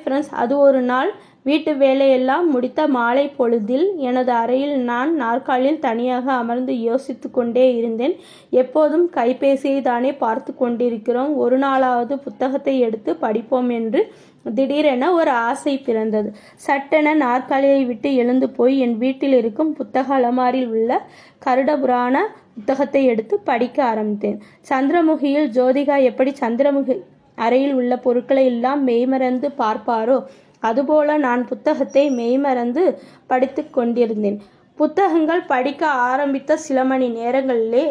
Friends அது ஒரு நாள் வீட்டு வேலையெல்லாம் முடித்த மாலை பொழுதில் எனது அறையில் நான் நாற்காலியில் தனியாக அமர்ந்து யோசித்து கொண்டே இருந்தேன். எப்போதும் கைபேசியை தானே பார்த்து கொண்டிருக்கிறோம். ஒரு நாளாவது புத்தகத்தை எடுத்து படிப்போம் என்று திடீரென ஒரு ஆசை பிறந்தது. சட்டென நாற்காலியை விட்டு எழுந்து போய் என் வீட்டில் இருக்கும் புத்தக அலமாரியில் உள்ள கருடபுராண புத்தகத்தை எடுத்து படிக்க ஆரம்பித்தேன். சந்திரமுகியில் ஜோதிகா எப்படி சந்திரமுகி அறையில் உள்ள பொருட்களை எல்லாம் மெய்மறந்து பார்ப்பாரோ? அதுபோல நான் புத்தகத்தை மெய்மறந்து படித்து கொண்டிருந்தேன். புத்தகங்கள் படிக்க ஆரம்பித்த சில மணி நேரங்களிலே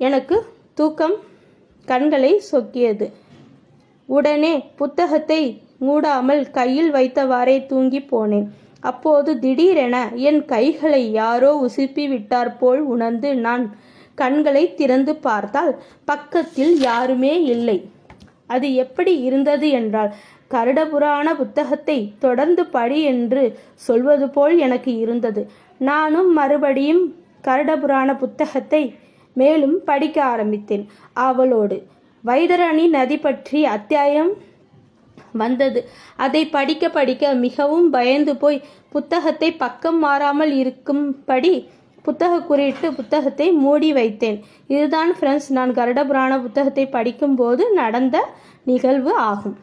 எனக்கு தூக்கம் கண்களை சொக்கியது. உடனே புத்தகத்தை மூடாமல் கையில் வைத்தவாறே தூங்கி போனேன். அப்போது திடீரென என் கைகளை யாரோ உசுப்பி விட்டார் போல் உணர்ந்து நான் கண்களை திறந்து பார்த்தால் பக்கத்தில் யாருமே இல்லை. அது எப்படி இருந்தது என்றால் கருடபுராண புத்தகத்தை தொடர்ந்து படி என்று சொல்வது போல் எனக்கு இருந்தது. நானும் மறுபடியும் கருடபுராண புத்தகத்தை மேலும் படிக்க ஆரம்பித்தேன். அவளோடு வைதரணி நதி பற்றி அத்தியாயம் வந்தது. அதை படிக்க படிக்க மிகவும் பயந்து போய் புத்தகத்தை பக்கம் மாறாமல் இருக்கும்படி புத்தக குறியிட்டு புத்தகத்தை மூடி வைத்தேன். இதுதான் ஃப்ரெண்ட்ஸ் நான் கருடபுராண புத்தகத்தை படிக்கும்போது நடந்த நிகழ்வு ஆகும்.